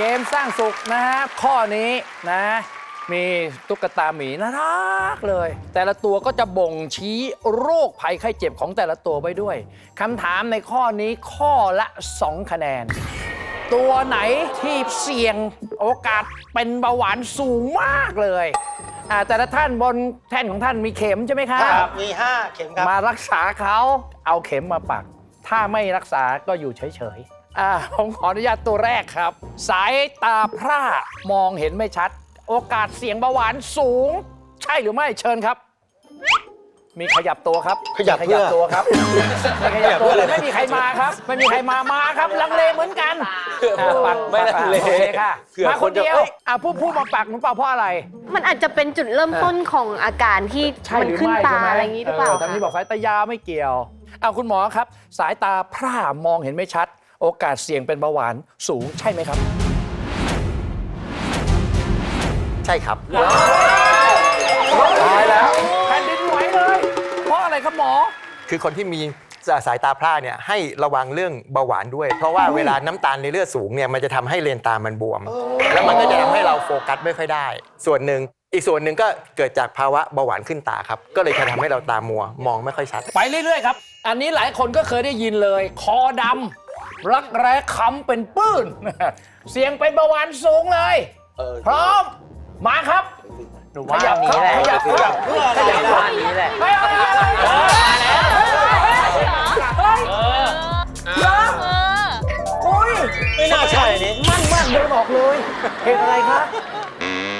เกมสร้างสุขนะฮะข้อนี้นะ มีตุ๊กตาหมีน่ารักเลย แต่ละตัวก็จะบ่งชี้โรคภัยไข้เจ็บของแต่ละตัวไว้ด้วยคำถามในข้อนี้ข้อละ 2 คะแนน ตัวไหนที่เสี่ยงโอกาสเป็นเบาหวานสูงมากเลยอ่าแต่ละท่านบนแท่นของท่านมีเข็มใช่ไหมครับ ครับมี 5 เข็มครับ มารักษาเขาเอาเข็มมาปัก ถ้าไม่รักษาก็อยู่เฉยๆ อ่าผมขออนุญาตตัวแรกครับ สายตาพร่ามองเห็นไม่ชัด โอกาสเสี่ยงเบาหวานสูง ใช่หรือไม่เชิญครับ มีขยับตัวครับขยับมีขยับเพื่อตัวครับมีขยับตัวเลยไม่มีใครมาครับ ไม่มีใครมามาครับ ลังเลเหมือนกันอ่าปักไม่ลังเลปักโอเคค่ะเผื่อมาคคนนจะเดียวเอ้ย อ่าผู้ผู้มาปักหนูเปล่าเพราะอะไร มันอาจจะเป็นจุดเริ่มต้นของอาการที่ใช่มันหรือขึ้นไม่ตาใช่ไหมอะไรอย่างนี้หรือเปล่าทางนี้บอกสายตายาวไม่เกี่ยวเอาคุณหมอครับ สายตาพร่ามองเห็นไม่ชัด โอกาสเสี่ยงเป็นเบาหวานสูงใช่ไหมครับ ใช่ครับ ตายแล้วแผ่นดินไหวเลย เพราะอะไรครับหมอ คือคนที่มีสายตาพร่าเนี่ยให้ระวังเรื่องเบาหวานด้วย เพราะว่าเวลาน้ำตาลในเลือดสูงเนี่ยมันจะทำให้เลนตามันบวม แล้วมันก็จะทำให้เราโฟกัสไม่ค่อยได้ ส่วนหนึ่งอีกส่วนหนึ่งก็เกิดจากภาวะเบาหวานขึ้นตาครับ ก็เลยจะทำให้เราตามัวมองไม่ค่อยชัด ไปเรื่อย ๆ ครับ อันนี้หลายคนก็เคยได้ยินเลย คอดำ รักแร้ค้ำเป็นปื้น เสี่ยงเป็นเบาหวานสูงเลย พร้อม มาครับหนูว่าอันนี้แหละขยับขยับเพื่อขยับอันนี้แหละไม่เอาไม่เอาไม่เอาเฮ้ยเหรอโอ้ยไม่น่าใช่อันนี้มั่นมากเดินออกเลยเหตุอะไรครับ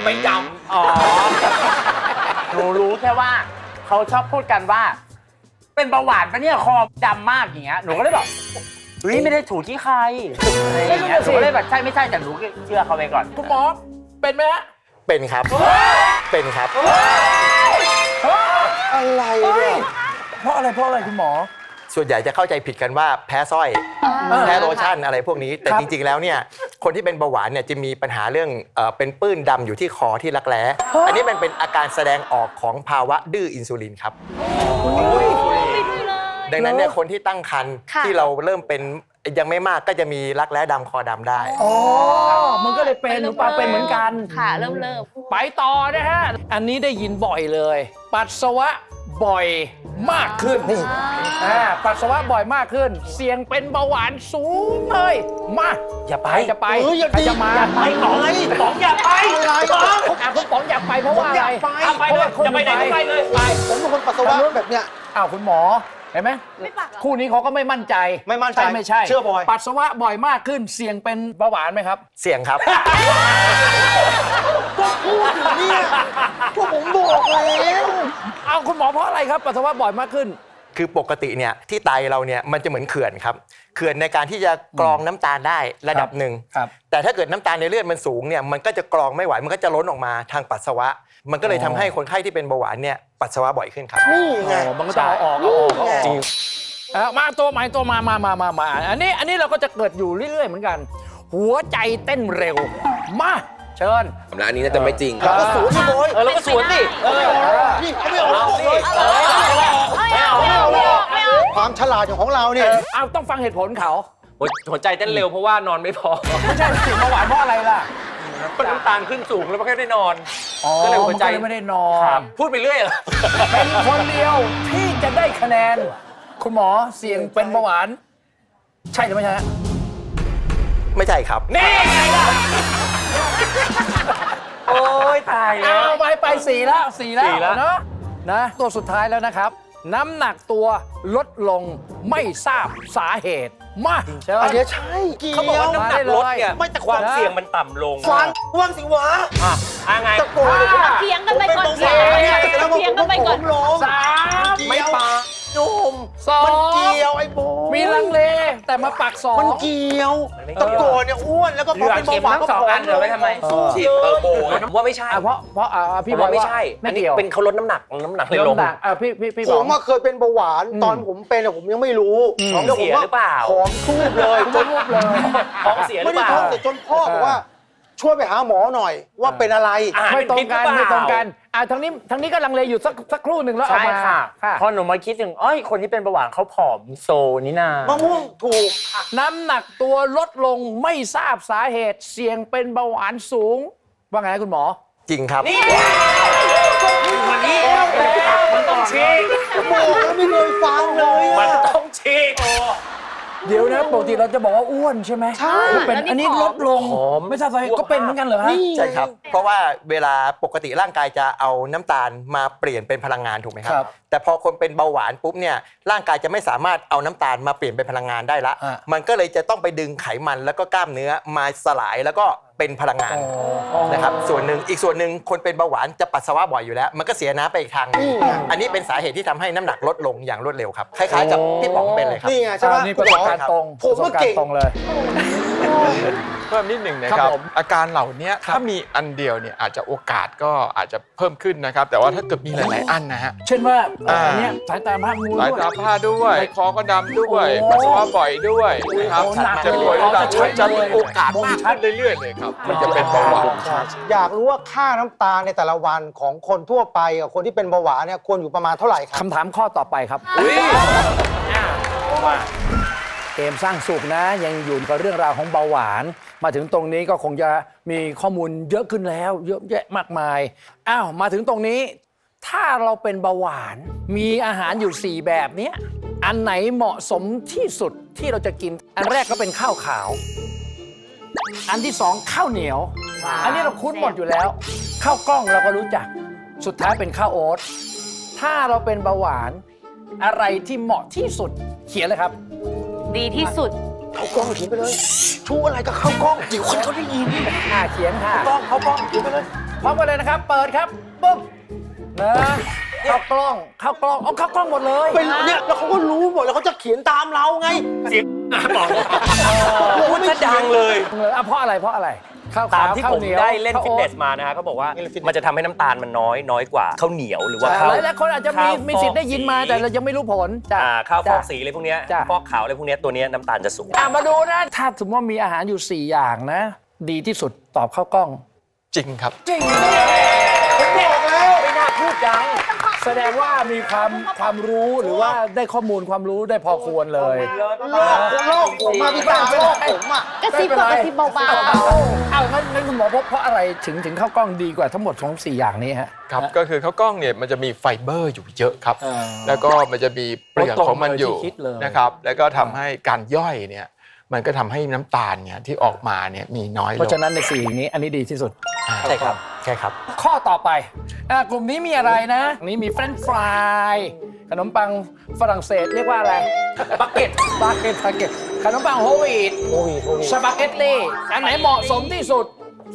ไปจำอ๋อหนูรู้แค่ว่า เขาชอบพูดกันว่า เป็นเบาหวานปะเนี่ยคอดำมากอย่างเงี้ยหนูก็เลยแบบ เฮ้ยไม่ได้ถูกที่ใครอะไรอย่างเงี้ยหนูก็เลยแบบใช่ไม่ใช่แต่หนูก็เชื่อเขาไปก่อน คุณหมอเป็นไหมฮะเป็นครับ เป็นครับ อะไรเฮ้เนี่ยยเพราะอะไรเพราะอะไรคุณหมอ ส่วนใหญ่จะเข้าใจผิดกันว่าแพ้สร้อย แพ้โลชั่นอะไรพวกนี้ แต่ครับจริง ๆ แล้วเนี่ย คนที่เป็นเบาหวานเนี่ยจะมีปัญหาเรื่องเอ่อเป็นปื้นดำอยู่ที่คอที่รักแร้อันนี้มันเป็นอาการแสดงออกของภาวะดื้ออินซูลินครับ ดังนั้นเนี่ยคนที่ตั้งครรภ์ค่ะ ที่เราเริ่มเป็นยังไม่มากก็จะมีรักแร้ดำคอดำได้อ๋อมันก็เลยเป็นหนูปลาเป็นเหมือนกัน ค่ะ เริ่มเริ่มไปต่อนะฮะ อันนี้ได้ยินบ่อยเลย ปัสสาวะบ่อยมากขึ้นนี่อ่าปัสสาวะบ่อยมากขึ้น เสี่ยงเป็นเบาหวานสูงเลยมาอย่าไปใครจะไปเอออย่าใครจะมาอย่าไปหนองไงป๋องอย่าไปอะไรอะคุณป๋องอยากไปเพราะว่าอะไรผมอยากไปเอาไปเลยจะไปไหนก็ไปเลยไปผมเป็นคนปัสสาวะแบบเนี้ยอ้าวคุณหมอ เห็นไหมไม่ปักเหรอ คู่นี้เขาก็ไม่มั่นใจไม่มั่นใจช่ไม่ใช่เชื่อบอย ปัสสาวะบ่อยมากขึ้นเสี่ยงเป็นเบาหวานไหมครับ เสี่ยงครับเนี่ยพวกผมบอกแล้วเอาคุณหมอเพราะอะไรครับปัสสาวะบ่อยมากขึ้น คือปกติเนี่ยที่ไตเราเนี่ยมันจะเหมือนเขื่อนครับเขื่อนในการที่จะกรองน้ำตาลได้ระดับหนึ่งครับ แต่ถ้าเกิดน้ำตาลในเลือดมันสูงเนี่ยมันก็จะกรองไม่ไหวมันก็จะล้นออกมาทางปัสสาวะ มันก็เลยทำให้คนไข้ที่เป็นเบาหวานเนี่ยปัสสาวะบ่อยขึ้นครับ นี่ไงโอ้มันก็ต้องเอาออกเอาออกเอาออก จริง เอ่อมาตัวใหม่ตัวมามามามามาอันนี้อันนี้เราก็จะเกิดอยู่เรื่อยๆเหมือนกัน หัวใจเต้นเร็ว มา เชิญ แล้วอันนี้น่าจะไม่จริง เราก็สวนสิบอยเออแล้วก็สวนดิเออนี่เขาไม่ออกเอาสิเลยไม่เอาไม่เอาไม่เอาไม่เอาความฉลาดของเราเนี่ยเอาต้องฟังเหตุผลเขาหัวหัวใจเต้นเร็วเพราะว่านอนไม่พอไม่ใช่เสี่ยงเบาหวานเพราะอะไรล่ะ ก็น้ำตาลขึ้นสูงแล้วไม่ค่อยได้นอน อ๋อก็เลยหัวใจ มันก็เลยไม่ได้นอน พูดไปเรื่อยเหรอ เป็นคนเดียวที่จะได้คะแนน คุณหมอเสี่ยงเป็นเบาหวาน ใช่หรือไม่ใช่ฮะไม่ใช่ครับ นี่ไงล่ะ โอ้ยตายแล้วเอาไปไปสี่แล้วสี่แล้วสี่แล้ว เนาะนะ ตัวสุดท้ายแล้วนะครับ น้ำหนักตัวลดลงไม่ทราบสาเหตุ มาเชิญอันเนี้ยใช่เกี่ยวเขาบอกว่าน้ำหนักลดเนี่ยไม่แต่ความเสี่ยงมันต่ำลงฟังว่างสิวะอะอะไง ตะโกนเลยว่าเถียงกันไปก่อนผมเป็นเบาหวานเนี่ยแต่แล้วเถียงกันไปก่อน ผมลงสามไม่ปา นุ่มสอง มันเกี่ยวไอ้โบมีลังเลแต่มาปักสอง มันเกี่ยวตะโกนเนี่ยอ้วนแล้วก็พเหลืออเป็นเข็เบามหวานทั้ก็งสองผออัมนเหลือไว้ทำไมเออฉีดเทอร์โบผมว่าไม่ใช่อะเพราะเพราะอะพี่พี่บบออกกไม่ว่าใช่ไม่อันนี้เกี่ยวเป็นเขาลดน้ำหนักน้ำหนักเลยลลงงดักอะพี่พี่พี่ผบอก มอะเคยเป็นเบาหวานอืมตอนผมเป็นอะผมยังไม่รู้ท้องแล้วผมเสียหรือเปล่า ผอมทูบเลยจนรูปเลยท้องเสียหรืไม่อได้เปล่า ท้องแต่จนพ่อบอกว่า ช่วยไปหาหมอหน่อยว่าเป็นอะไร อาหารไม่ตรงกันเป็นพิษหรือเปล่า ไม่ตรงกันอ่าทางนี้ทางนี้ก็ลังเลอยู่สักสักครู่หนึ่งแล้วเอาใช่มาค่ะ ค่ะ พอหนูมาคิดถึงอ้อยคนที่เป็นเบาหวานเขาผอมโซนี่นามะม่วงถูก น้ำหนักตัวลดลงไม่ทราบสาเหตุเสี่ยงเป็นเบาหวานสูง ว่าไงคุณหมอ จริงครับ มันนี่มันต้องฉีกบอกแล้วไม่เคยฟังเลยมันอะต้องฉีก เดี๋ยวนะปกติเราจะบอกว่าอ้วนใช่ไหมใช่เป็นแล้วนี่อันนี้ผอมลดลงผอม ไม่ทราบสาเหตุก็เป็นเหมือนกันเหรอฮะ ใช่ครับ เพราะว่าเวลาปกติร่างกายจะเอาน้ำตาลมาเปลี่ยนเป็นพลังงานถูกไหมครัครับ บ แต่พอคนเป็นเบาหวานปุ๊บเนี่ยร่างกายจะไม่สามารถเอาน้ำตาลมาเปลี่ยนเป็นพลังงานได้ละอะมันก็เลยจะต้องไปดึงไขมันแล้วก็กล้ามเนื้อมาสลายแล้วก็ เป็นพลังงานนะครับส่วนหนึ่งอีกส่วนหนึ่งคนเป็นเบาหวานจะปัสสาวะบ่อยอยู่แล้ว มันก็เสียน้ำไปอีกทางหนึ่งอันนี้เป็นสาเหตุที่ทำให้น้ำหนักลดลงอย่างรวดเร็วครับคล้ายๆกับพี่ป๋องเป็นเลยครับ นี่ไงใช่ไหมอ่านี่ประสบการณ์ตรงผมประสก็บการเก่งณ์ตรงเลย เพิ่มนิดหนึ่งนะคครัรับบผมอาการเหล่านี้ถ้ามีอันเดียวเนี่ยอาจจะโอกาสก็อาจจะเพิ่มขึ้นนะครับ แต่ว่าถ้าเกิดมีหลาย ๆ อันนะฮะ เช่นว่าอ่า อันเนี้ยสายตาพร่ามัวสายด้วยตาผ้าด้วยคอก็ดำด้วยโอ้ปัสสาวะบ่อยด้วยนะครับโอ้หนักจะเลยป่วยอ๋อระดับจะชัดจะเลมียโอกาสบ่งมากชัดขึ้นเรื่อย ๆ เลยครับมันจะเป็นเบาหวานอยากรู้ว่าค่าน้ำตาลในแต่ละวันของคนทั่วไปกับคนที่เป็นเบาหวานเนี่ยควรอยู่ประมาณเท่าไหร่ครับ คำถามข้อต่อไปครับอะมา เกมสร้างสุขนะ ยังอยู่กับเรื่องราวของเบาหวาน มาถึงตรงนี้ก็คงจะมีข้อมูลเยอะขึ้นแล้ว เยอะแยะมากมายอ้าวมาถึงตรงนี้ ถ้าเราเป็นเบาหวาน มีอาหารอยู่ 4 แบบเนี้ยอันไหนเหมาะสมที่สุดที่เราจะกิน อันแรกก็เป็นข้าวขาว อันที่สองข้าวเหนียว อันนี้เราคุ้นหมดอยู่แล้ว ข้าวกล้องเราก็รู้จัก สุดท้ายเป็นข้าวโอ๊ตถ้าเราเป็นเบาหวานอะไรที่เหมาะที่สุดเขียนเลยครับ ดีที่สุดเขากล้องเขียนไปเลย ชูอะไรก็เข้ากล้องเดี๋ยวคนเขาได้ยินอ่าเขียนค่ะกล้องเขากล้องเขียนไปเลยพร้อมกันเลยนะครับ เปิดครับปุ๊บนะเข้ากล้องเข้ากล้องเอาเข้ากล้องหมดเลยเป็นเนี่ยแล้วเขาก็รู้หมดแล้วเขาจะเขียนตามเราไงพูดดังเลยเลยอะเพราะอะไรเพราะอะไร ข้าวตาขามวที่ข้าวผมเหนียวได้เล่นข้าวฟิตโอ๊เนตสมานะฮะเขาบอกว่าเล่นฟิตเนสมันจะทำให้น้ำตาลมันน้อยน้อยกว่าข้าวเหนียวหรือว่าใช่ข้าวหลายๆคนอาจจะมีข้าวมีสิทธิ์ได้ยินมาฟอกสีแต่เรายังไม่รู้ผลจ้ะอ่าข้าวฟจ้ะอกสีอะไรพวกเนี้ยจ้ะ ฟอกขาวอะไรพวกเนี้ยตัวเนี้ยน้ำตาลจะสูง อะมาดูนะ ถ้าสมมติว่ามีอาหารอยู่ 4 อย่างนะ ดีที่สุดตอบข้าวกล้อง จริงครับ จริงผมบอกแล้วไม่น่าพูดจัง แสดงว่ามีความความรู้หรือว่าได้ข้อมูลความรู้ได้พอควรเลย โลกโลกผมมาพี่ป้าโลกผมอะกระซิบกว่ากระซิบเบาเอางั้นงั้นคุณหมอพบเพราะอะไรถึงถึงข้าวกล้องดีกว่าทั้งหมดของสี่อย่างนี้ฮะ ครับก็คือข้าวกล้องเนี่ยมันจะมีไฟเบอร์อยู่เยอะครับอ่าแล้วก็มันจะมีเปลือกของมันอยู่ตรงเลยที่คิดเลยนะครับ แล้วก็ทำให้การย่อยเนี่ย มันก็ทำให้น้ำตาลเนี่ยที่ออกมาเนี่ยมีน้อยลเพราะงฉะนั้นในสี่อย่างนี้อันนี้ดีที่สุดใช่ครับใช่ครับ ข้อต่อไปอะกลุ่มนี้มีอะไรนะนี่มีเฟรนช์ฟรายขนมปังฝรั่งเศสเรียกว่าอะไรบักเก็ตบักเก็ตบักเก็ตขนมปังโฮลวีตโอ้ยโอ้ยสปาเกตตี้อันไหนเหมาะสมที่สุด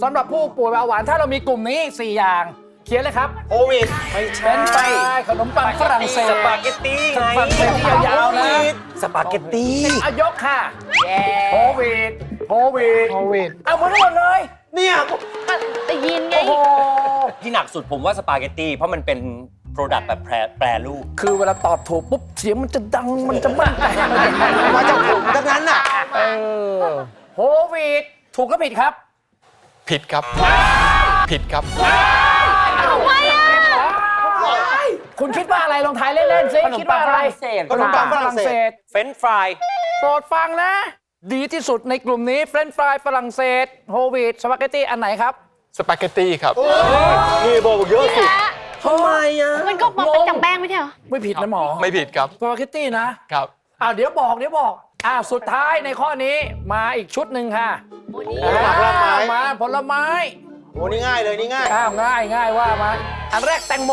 สำหรับผู้ป่วยเบาหวานถ้าเรามีกลุ่มนี้ 4 อย่าง เขียนเลยครับโควิดไม่ใช่ไปขนมปังฝรั่งเศสสปาเกตตี้ไงฝรั่งเศสที่ยาวๆนะสปาเกตตี้อายกค่ะโควิดโควิดโควิดเอาหมดทั้งหมดเลย เนี่ยๆได้ยินไง โอ้โหที่หนักสุดผมว่าสปาเกตตี้เพราะมันเป็นโปรดักต์แบบแปรแปรรูปคือเวลาตอบถูกปุ๊บเสียงมันจะดังมันจะมั่นใจมาจากผมทั้งนั้นน่ะเออโควิดถูกก็ผิดครับ ผิดครับ ผิดครับ คุณคิดว่าอะไรลองทายเล่นๆสิขนมคิดปัว่างอะไรฝรั่งเศสขนมปังฝรั่งเศส เฟรนช์ฟราย โปรดฟังนะ ดีที่สุดในกลุ่มนี้เฟรนช์ฟรายฝรั่งเศสโฮวีดสปาเกตตี้อันไหนครับสปาเกตตี้ครับ นี่บอกเยอะสุด ทำไมอะมันก็มาเป็นจากแป้งไม่ใช่เหรอ ไม่ผิดนะหมอไม่ผิดครับ สปาเกตตี้นะครับอ่าเดี๋ยวบอกเดี๋ยวบอกอ่าสุดท้ายในข้อนี้มาอีกชุดหนึ่งค่ะโอ้นี่ผลไม้ อ่ามาผลไม้ โอ้นี่ง่ายเลยนี่ง่าย อ้าวง่ายง่ายว่ามาอันแรกแตงโม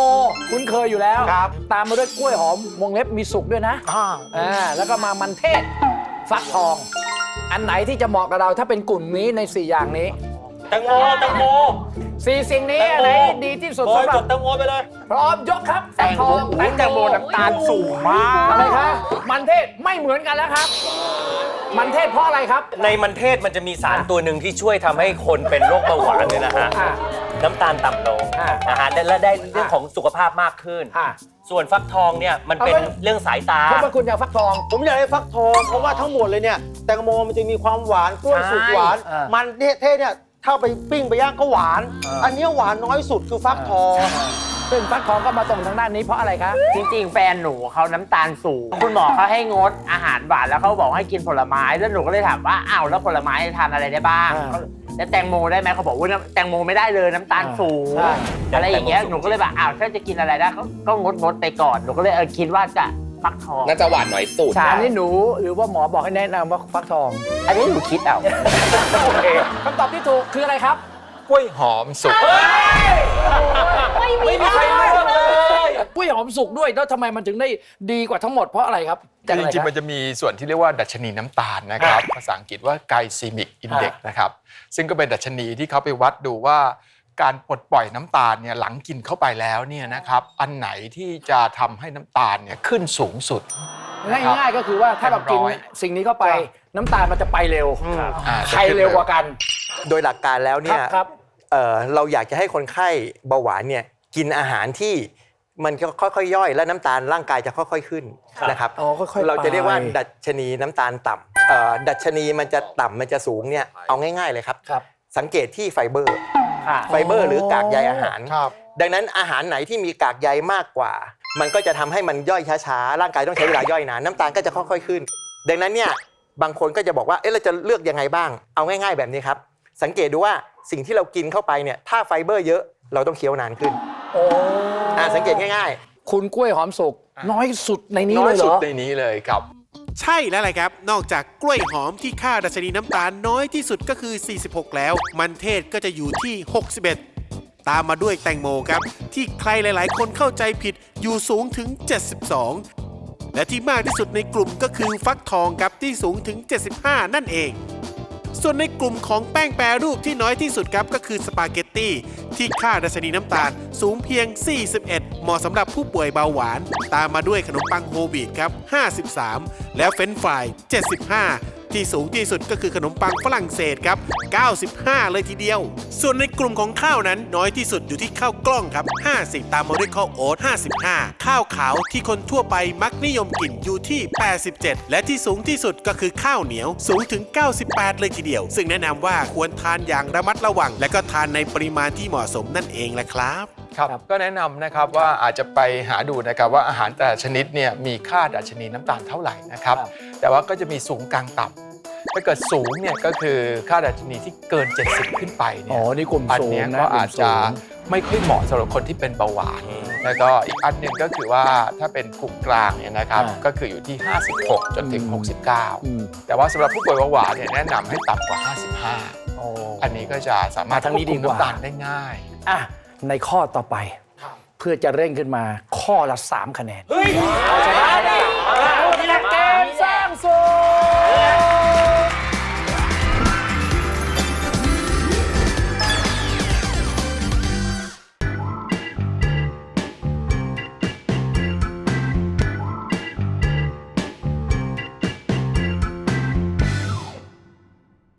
คุ้นเคยอยู่แล้ว ครับ ตามมาด้วยกล้วยหอมวงเล็บมีสุกด้วยนะอ่า อ่าแล้วก็มามันเทศ ฟักทอง อันไหนที่จะเหมาะกับเราถ้าเป็นกลุ่มนี้ใน 4 อย่างนี้ แตงโมแตงโมสี่สิ่งนี้อันไหนดีที่สุดบอยสำหรักบดแตงโมไปเลย พร้อมยกครับฟักทองแตงโมน้ำตาลสูงมาก อะไรครับมันเทศไม่เหมือนกันแล้วครับ มันเทศเพราะอะไรครับ ในมันเทศมันจะมีสารตัวหนึ่งที่ช่วยทำให้คนเป็นโรคเบาหวานเนี่ยนะฮะ อ่าน้ำตาลต่ำลงอ่านนะฮะและและได้เรื่องของสุขภาพมากขึ้น อ่าส่วนฟักทองเนี่ยมันเป็นเอาไว้เรื่องสายตาเพราะว่าคุณอยากฟักทอง ผมอยากให้ฟักทองเพราะว่าทั้งหมดเลยเนี่ยแตงโมมันจะมีความหวานกล้วยใช่สุกหวานอ่ามัมันเทศเนี่ย ถ้าไปปิ้งไปย่างก็หวาน อันเนี้ยหวานน้อยสุดคือฟักทองซึ่งฟักทองก็มาตรงทางด้านนี้เพราะอะไรคะ จริงๆ แฟนหนูเขาน้ำตาลสูง คุณหมอเขาให้งดอาหารหวานแล้วเขาบอกให้กินผลไม้แล้วหนูก็เลยถามว่าอ้าวแล้วผลไม้ทานอะไรได้บ้างอ่าแล้วแตงโมได้ไหมเขาบอกว่าน้ำแตงโมไม่ได้เลยน้ำตาลสูงใช่ อะไรอย่างเงี้ยหนูก็เลยแบบอ้าวถ้าจะกินอะไรได้ก็ก็งดงดไปก่อนหนูก็เลยเออคิดว่าจะ ฟักทองน่าจะหวานน้อยสุดใช่อันนี้หนูหรือว่าหมอบอกให้แนะนำว่าฟักทอง อันนี้หนูคิดเอา โอเคคำตอบที่ถูกคืออะไรครับ กล้วยหอมสุก ไม่มีไม่มีใครเลือกเลย กล้วยหอมสุกด้วย แล้วทำไมมันถึงได้ดีกว่าทั้งหมดเพราะอะไรครับจอะไริงๆมันจะมีส่วนที่เรียกว่าดัชนีน้ำตาลนะครับ ภาษาอังกฤษว่าไกซีมิกอินเด็กนะครับ ซึ่งก็เป็นดัชนีที่เขาไปวัดดูว่า การปลดปล่อยน้ำตาลเนี่ยหลังกินเข้าไปแล้วเนี่ยนะครับอันไหนที่จะทำให้น้ำตาลเนี่ยขึ้นสูงสุด ง่ายๆก็คือว่าถ้าเรากินร้อยสิ่งนี้เข้าไปน้ำตาลมันจะไปเร็วอ่าใครเร็วกว่ากัน โดยหลักการแล้วเนี่ยครับครับเอ่อเราอยากจะให้คนไข้เบาหวานเนี่ยกินอาหารที่มันก็ค่อยๆย่อย และน้ำตาลร่างกายจะค่อยๆขึ้นนะครับอ๋อค่อยๆเราจะเรียกว่าไป ดัชนีน้ำตาลต่ำเอ่อดัชนีมันจะต่ำมันจะสูงเนี่ยเอาง่าย ๆเลยครับ ครับ สังเกตที่ไฟเบอร์ ค่ะ ไฟเบอร์หรือกากใยอาหาร ครับ ดังนั้นอาหารไหนที่มีกากใยมากกว่า มันก็จะทำให้มันย่อยช้าๆ ร่างกายต้องใช้เวลาย่อยนานน้ำตาลก็จะค่อยๆขึ้น ดังนั้นเนี่ยบางคนก็จะบอกว่าเอ๊ะเราจะเลือกยังไงบ้าง เอาง่าย ๆ แบบนี้ครับ สังเกตดูว่าสิ่งที่เรากินเข้าไปเนี่ยถ้าไฟเบอร์เยอะเราต้องเคี้ยวนานขึ้นโอ้อ่าสังเกตง่ายคุณกล้วยหอมสุกน้อยสุดในนี้น้อเลยยเหรสุดอ ในนี้เลยครับ ใช่แล้วแหละครับ นอกจากกล้วยหอมที่ค่าดัชนีน้ำตาลน้อยที่สุดก็คือ 46 แล้ว มันเทศก็จะอยู่ที่ 61 ตามมาด้วยแตงโมครับ ที่ใครหลาย ๆ คนเข้าใจผิดอยู่สูงถึง 72 และที่มากที่สุดในกลุ่มก็คือฟักทองครับที่สูงถึง 75 นั่นเอง ส่วนในกลุ่มของแป้งแปรรูปที่น้อยที่สุดครับก็คือสปาเกตตี้ที่ค่าดัชนีน้ำตาลสูงเพียง 41 เหมาะสำหรับผู้ป่วยเบาหวาน ตามมาด้วยขนมปังโฮวีตครับ 53 แล้วเฟรนฟราย 75 ที่สูงที่สุดก็คือขนมปังฝรั่งเศสครับ 95 เลยทีเดียว ส่วนในกลุ่มของข้าวนั้นน้อยที่สุดอยู่ที่ข้าวกล้องครับ 50 ตามมาด้วยข้าวโอ๊ต 55 ข้าวขาวที่คนทั่วไปมักนิยมกินอยู่ที่ 87 และที่สูงที่สุดก็คือข้าวเหนียวสูงถึง 98 เลยทีเดียว ซึ่งแนะนำว่าควรทานอย่างระมัดระวัง และก็ทานในปริมาณที่เหมาะสมนั่นเองแหละครับครับก็แนะนำนะครับว่าอาจจะไปหาดูนะครับว่าอาหารแต่ละชนิดเนี่ยมีค่าดัชนีน้ำตาลเท่าไหร่นะครับครับแต่ว่าก็จะมีสูงกลางต่ำถ้าเกิดสูงเนี่ยก็คือค่าดัชนีที่เกิน 70 ขึ้นไปเนี่อ๋ยอนี่กลุ่มอันสูงเนี้ยนะก็กลุ่อาจมจะสูงไม่ค่อยเหมาะสำหรับคนที่เป็นเบาหวานแล้วก็อีกอันหนึ่งก็คือว่าถ้าเป็นกลุ่มกลางเนี่ยนะครับอ่าก็คืออยู่ที่ 56 จนถึงอืม69 แต่ว่าสำหรับผู้ป่วยเบาหวานเนี่ยแนะนำให้ต่ำกว่า 55โอ้อันนี้ก็จะสามารถมาทางนี้ดีกว่าควบคุมน้ำตาลได้ง่ายอะ ในข้อต่อไป เพื่อจะเร่งขึ้นมาข้อละ 3 คะแนนเอาชนะดิ